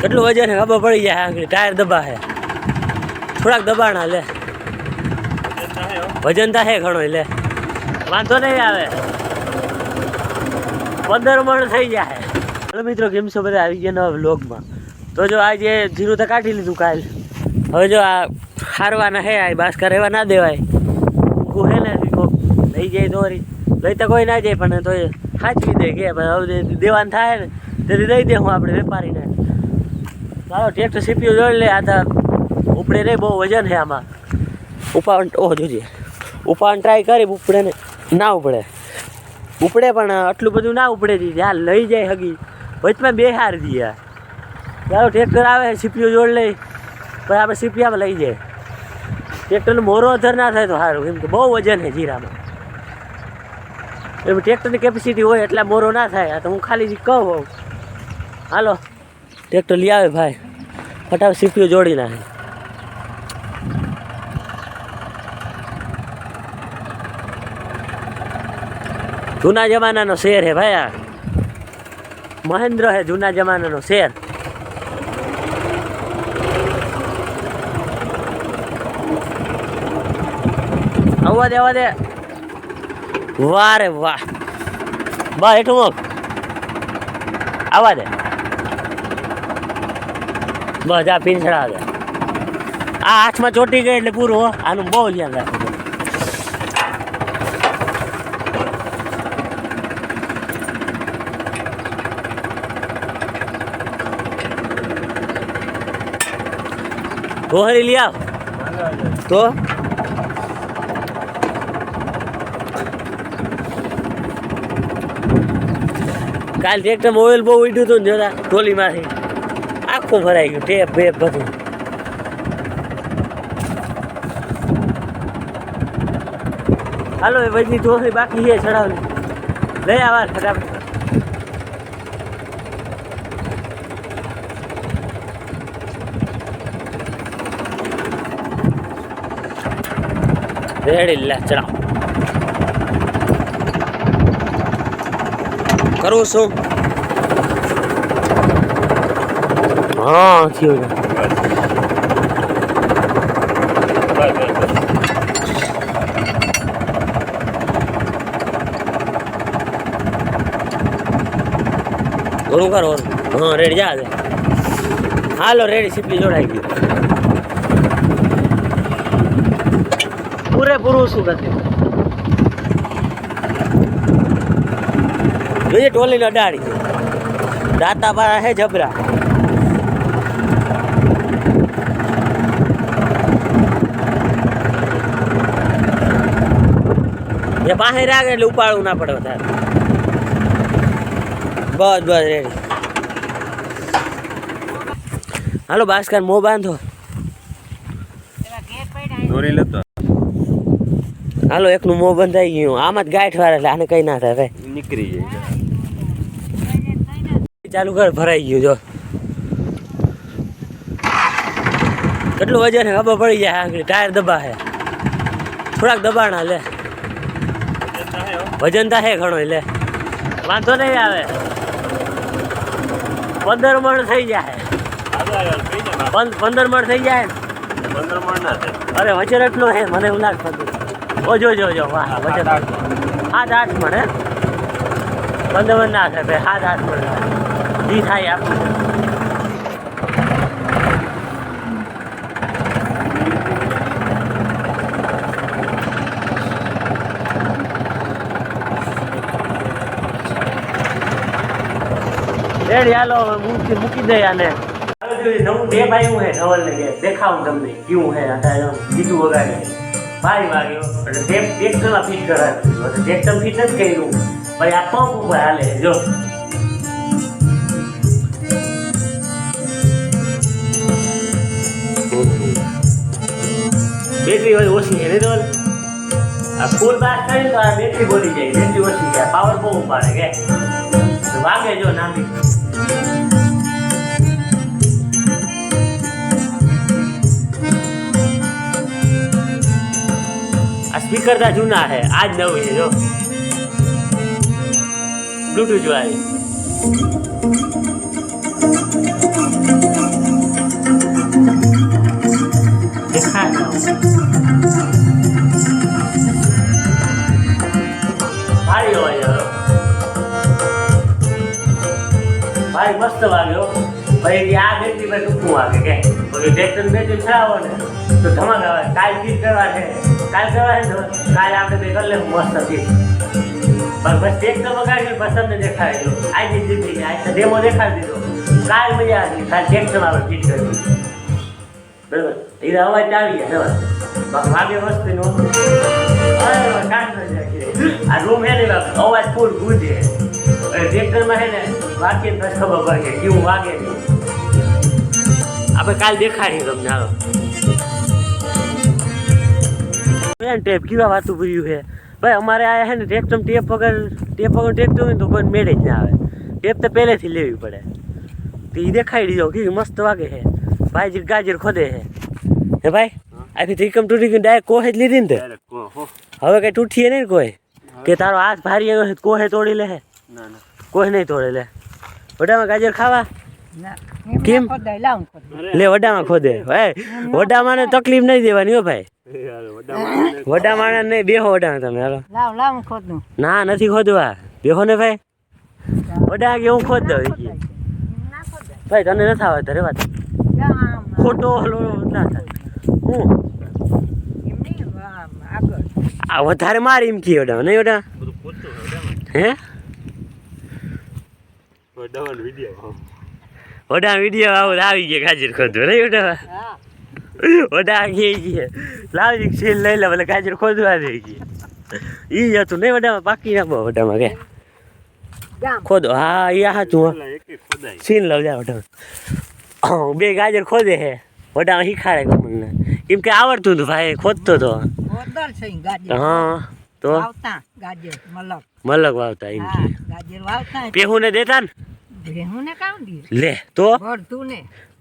કેટલું વજન ખબર પડી જાય આગળ, ટાયર દબા હે. થોડાક દબાણા લે. વજન તો હે ઘણો લે. વાંધો નહીં આવે. પંદર મણ થઈ જાય. હલો મિત્રો, કેમ છો બધા? આવી ગયા નવા વ્લોગમાં. તો જો આજે જીરું તો કાઢી લીધું કાલ. હવે જો આ હારવાના હે, આ બાસ્કા રહેવા ના દેવાય. ઊંઘું હે ને લઈ જાય દોરી. લઈ તો કોઈ ના જાય, પણ તો સાચવી દે કે હવે દેવાન થાય ને, તેથી દઈ દે હું આપણે વેપારીને. ચાલો ટ્રેક્ટર સીપીઓ જોઈ લે, આ ઉપડે નહીં, બહુ વજન છે આમાં. ઉપાવન ઓહ, જોજે. ઉપાવન ટ્રાય કરી, ઉપડે ને ના ઉપડે. ઉપડે પણ આટલું બધું ના ઉપડે જી. જ્યાં લઈ જાય હગી. વચમાં બે હાર દઈએ ચાલો ટ્રેક્ટર આવે સીપીઓ જોડ લઈ પછી આપણે સીપીયામાં લઈ જાય. ટ્રેક્ટરનો મોરો અધર ના થાય તો સારું. એમ કે બહુ વજન છે જીરામાં. એમ ટ્રેક્ટરની કેપેસિટી હોય એટલે મોરો ના થાય. આ તો હું ખાલી કહું હાલો. ટ્રેક્ટર લઈ આવે ભાઈ. ફટાફટ સીપીઓ જોડી નાખે. જૂના જમાનાનો શેર હે ભાઈ આ. મહેન્દ્ર હે જૂના જમાનાનો શેર. આવવા દે આવવા દે. વાહ રે વાહ. બા એટલું આવવા દે. બસ આ પીંછડા દે આ હાથમાં ચોટી ગઈ એટલે પૂરું આનું બહુ ધ્યાન રાખવું ગોહરી લઈ આવ. તો? કાલ ટ્રેક્ટરમાં ઓઇલ બહુ ઉડ્યું હતું ને જોતા, ટોલીમાંથી. આખું ભરાઈ ગયું, ટેપ, બેપ બધું. હાલો, એ બધી ધોરી બાકી છે ચડાવની. લઈ આવા ફટાફટ. રેડી, લે, ચડાવ. કરું છું. હા, થયો છે. ઓરું કર. હા રેડી જા હાલો રેડી સીપલી જોડાઈ ગયું પૂરેપૂરું શું કરતી જોઈએ ટોલીને અડાડી દાતા બારા હે જબરા. પાસે રાખે એટલે ઉપાડવું ના પડે વધારે. બસ બસ રેડી હાલો ભાસ્કર મો બાંધો. દોરી લેતો. હાલો એકનું મોં બંધાઈ ગયું. આમાં જ ગાંઠ વાર એટલે આને કઈ ના થાય ભાઈ. નીકળી જાય. ચાલુ કર ભરાઈ ગયું જો. કેટલું વજન ખબર પડી જાય આગળ ટાયર દબા છે થોડાક દબાણા લે વજન હે ઘણો એટલે વાંધો નહીં આવે. પંદર મણ થઈ જાય. પંદર મણ થઈ જાય પંદર મણ ના? થાય અરે વજન એટલો હે મને એવું લાગતું ઓ જો જો જો વાહ વજન. સાત આઠ મણ હે? પંદર મણ ના થાય ભાઈ સાત આઠ મણ થાય. જી થાય આપણું મૂકી મૂકી આને. નવું ટેપ આવ્યું ને કે, દેખાવું તમને, કેવું હે ગીતું વગાડે. ભાઈ વાગ્યો. એટલે ટેપ ટ્રેક્ટરમાં ફિટ કરાવ્યું એટલે નથી કર્યું. ભાઈ, આ પંપ ઉપર હાલે, જો. બેટરી હોય ઓછી એને નહીં આ ફૂલ બાસ કરી તો આ બેટરી બોલી જાય. બેટરી ઓછી જાય પાવર બહુ ઉપાડે, કે? વાગે જો નાની. આ સ્પીકર તા જૂના છે આ જ નવું છે જો. બ્લુટૂથ વાળી દેખાય ભાઈ મસ્ત વાગ્યો ભાઈ આ બેટરી ભાઈ ટૂંકું વાગે કે. પછી ટ્રેક્ટર બેટરી ચડાવો ને તો ધમાલ આવે. કાલ ચીજ કરવા છે. કાલ કરવા છે કાલ આપણે બે કરી લેવું મસ્ત ચીજ પણ બસ ટ્રેક્ટર વગાડ્યું પસંદ દો આજની જિંદગી આજ તો ડેમો દેખાડી દીધો. કાલ મજા આવી કાલ ટ્રેક્ટર આપણે ફીટ કર્યું બરાબર? એ અવાજ આવી ગયા. બરાબર? વાગે વસ્તુનો આ રૂમ હે ને અવાજ ફૂલ ગુંજે. ટ્રેક્ટરમાં હે ને વાગે તો ખબર પડે કેવું વાગે આપણે કાલ દેખાડી તમને હાલો. ટેપ કેવા વાતું પૂર્યું છે? ભાઈ અમારે આ છે ને ટ્રેક્ટર ટેપ વગર ટેપ વગર ટ્રેક્ટર હોય તો કોઈ મેળે જ ના આવે. ટેપ તો પહેલેથી લેવી પડે. તો એ દેખાડી દીધો કે મસ્ત વાગે છે. ભાઈ જે ગાજર ખોદે છે. હે ભાઈ આથી ત્રિકમ તૂટી ગયું ડાયરેક્ટ કોહે જ લીધી ને તે. હવે કઈ તૂટીએ નહીં કોઈ. કે તારો હાથ ભારી આવ્યો છે કોહે તોડી લે હે ના ના. કોઈ નહીં તોડે લે. વડામાં ગાજર ખાવા? કેમ? લે વડામાં ખોદે. ભાઈ વડામાં ને તકલીફ નહીં દેવાની હો ભાઈ. વડામાં વડા માણસને નહીં બેહો વડામાં તમે હાલો. લાવ લાવ હું ખોદું. ના નથી ખોદવા. બેહો ને ભાઈ. વડા કે હું ખોદ દઉં. ના. ભાઈ તને નથી આવડતા રે વાત. ખોટો હલો ના થાય. હું. આ વધારે મારી એમ કી વડા નહીં વડા. હે? વડાવાનો video, વડા વીડિયો આવો તો આવી ગયા ગાજર ખોદવા. નહીં વડા હા. વડા કે કે લાવજી સીલ લઈ લે ભલે ગાજર ખોદવા દે કે. ઈ હતું નહીં વડામાં પાકી નાખો વડામાં કે. ખોદો. હા ઈ આ હતું હા. એક સીન લવ જા વડામાં. બે ગાજર ખોદે હે વડામાં શીખાડે કમલને કેમ કે આવડતું હતું ભાઈ ખોદતો તો. હા તો? મલક. મલક વાવતા એમ હા કે. ગાજર વાવતા. દેતા ને ને? લે તો?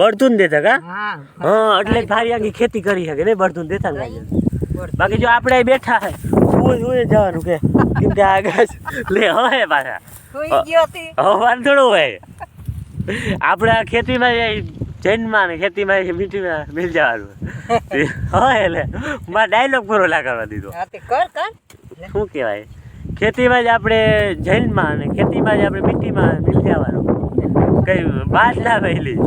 બળતું દેતા કા? હા એટલે તારી આખી ખેતી કરી શકે નહીં બળતું દેતા ને બાકી જો આપણે બેઠા હે હું જવાનું કે કેમ કે આગળ લે હવે પાછા. હવે વાંધો હોય. આપણે આ ખેતીમાં જૈનમાં ને ખેતીમાં મીઠીમાં મિલ જવાનું. હોય એટલે મારા ડાયલોગ પૂરો લાગવા દીધો. કર કર. શું કહેવાય? ખેતીમાં જ આપણે જૈનમાં અને ખેતીમાં જ આપણે મીઠીમાં મિલ જવાનું કઈ વાત ના પહેલી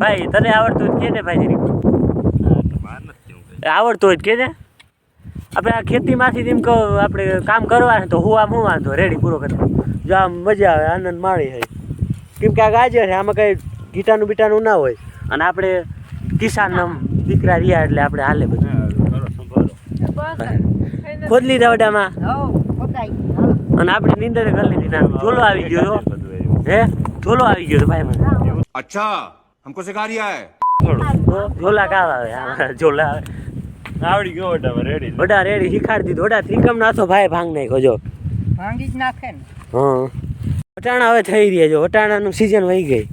ભાઈ, તને આવડતું તો કે ને ભાઈ. આવડતું તો કે ને? આપણે આ ખેતીમાંથી જેમ કહો, આપણે કામ કરવા તો હું આમ હું વાંધો રેડી પૂરો કરતો જો આમ મજા આવે, આનંદ માણી હોય કેમ કે આ ગાજર છે, આમાં કંઈ ગીટાનું બીટાનું ના હોય. અને આપણે કિસાન દીકરા રહ્યા એટલે આપણે હાલે બધું. ખોદ લીધા વડામાં? અને આપણે નીંદર કરી લીધી ના ઢોલો આવી ગયો હે? ઢોલો આવી ગયો ભાઈ મને. અચ્છા હમકો સિખા રહ્યા હે ઢોલા કા આવે? ઢોલા આવડી ગયો વડા રેડી વડા રેડી શીખાડી દીધો. વડા ત્રિકમ નાથો ભાઈ ભાંગ નાખ્યો જો. ભાંગી જ નાખે ને. હા. વટાણા હવે થઈ રહ્યા જો વટાણાનું સિઝન વહી ગઈ.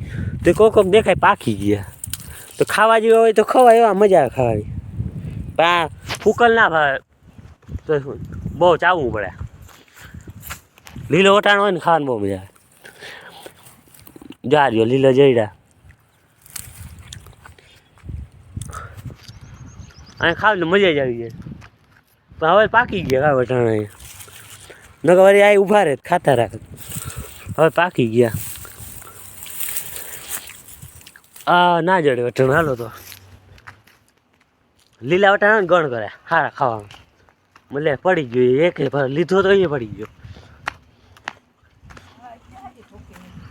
તો કોક કોક દેખાય પાકી ગયા. તો ખાવા જેવા હોય તો ખવાય એવા મજા આવે ખાવાની. પા ફૂકલ ના ભાવે. તો બહુ ચાવવું પડે. લીલો વટાણો હોય ને ખાવાની બહુ મજા આવે. જા રહ્યો, લીલો જઈડા અહીં ખાવ ને મજા જ આવી જાય. પણ હવે પાકી ગયા ખા વટાણા અહીંયા નકર વળી આ ઊભા રહે, ખાતા રાખે. હવે પાકી ગયા. આ ના જડે વટાણ, હાલો તો. લીલા વટાણા ગણ કરે. સારા ખાવામાં એટલે પડી ગયો એક લીધો તો એ પડી ગયો.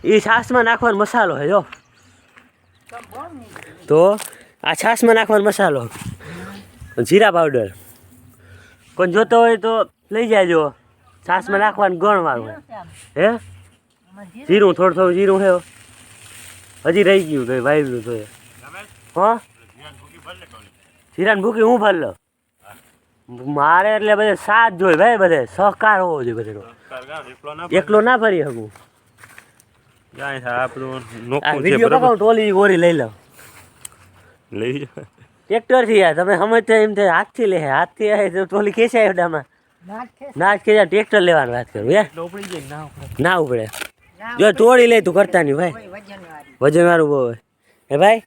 એ છાશમાં નાખવાનો મસાલો હે, જો. તો આ છાશમાં નાખવાનો મસાલો. જીરા પાવડર કોઈ જોતો હોય તો લઈ જાયજો છાશમાં નાખવાનું ગણ વાળું હે? જીરું, થોડું થોડું જીરું હે. હજી રહી ગયું તો વાવ્યું તો. હા? જીરાને ભૂકી હું ભરલો મારે એટલે બધે સાથ જોઈએ ભાઈ બધે સહકાર હોવો જોઈએ બધેનો. એકલો ના ફરી શકું? ટોલી ગોરી લઈ લઉં લઈ યાર તમે સમજતા એમ થાય હાથથી લે હાથથી આવે તો ટોલી ખેંચાય ઓડામાં ના જ ખેંચાય ટ્રેક્ટર લેવાની વાત કરું હે? ના ઉપડે. ના ઉપડે. ના જો તોડી લે તું કરતા નહીં ભાઈ. વજન વાળું બહુ હે ભાઈ?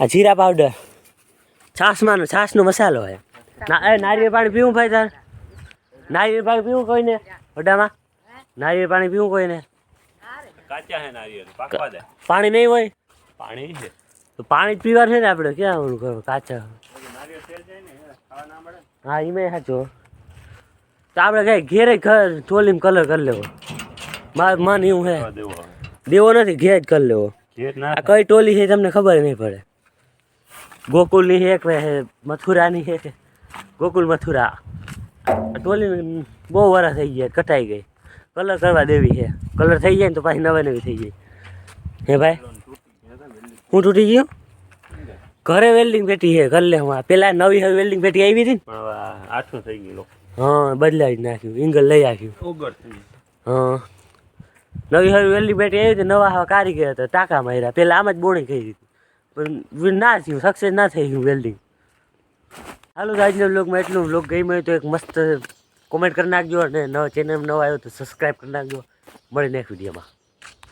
આ જીરા પાવડર છાશમાં છાશનો મસાલો હોય ના એ નારિયેળ પાણી પીવું ભાઈ તાર? નારિયેળ પાણી પીવું કોઈને? ઓડામાં નારિયેળ પાણી પીવું કોઈને? કાચા હે નારિયેળ પાકવા દે. પાણી નહીં હોય? પાણી છે. તો પાણી જ પીવાનું છે ને આપણે ક્યાં ઓલું કરો કાચા. હા એ એમાં સાચો. તો આપણે કઈ ઘેરે ઘર ચોલીમ કલર કરી લેવો. મારું મન એવું હે. દેવો દેવો નથી ઘેર જ કરી લેવો. આ કઈ ટોલી છે તમને ખબર નહીં પડે. ગોકુલની છે કે મથુરાની છે ગોકુલ મથુરા. ટોલી બહુ વરસ થઈ ગયા કટાઈ ગઈ. કલર કરવા દેવી છે. કલર થઈ જાય ને તો પાછી નવી નવી થઈ જાય. હે ભાઈ? હું તૂટી ગયો? ઘરે વેલ્ડિંગ પેટી છે ઘર લે હું પેલા નવી હવે વેલ્ડિંગ પેટી આવી હતી ને? આઠું થઈ ગયું હા બદલાવી નાખ્યું ઇંગલ લઈ આવ્યું હા. નવી હવે વેલ્ડિંગ પેટી આવી હતી નવા હવે કારીગર હતા ટાંકા માર્યા. પેલા આમ જ બોણી કરી દીધી. પણ ના થયું સક્સેસ ના થઈ ગયું વેલ્ડિંગ હાલો આજના બ્લોગમાં એટલું. બ્લોગ ગઈ હોય તો એક મસ્ત કોમેન્ટ કરી નાખજો અને નવા ચેનલ નવો આવ્યો તો સબસ્ક્રાઈબ કરી નાખજો. મળી નેક્સ્ટ વિડીયોમાં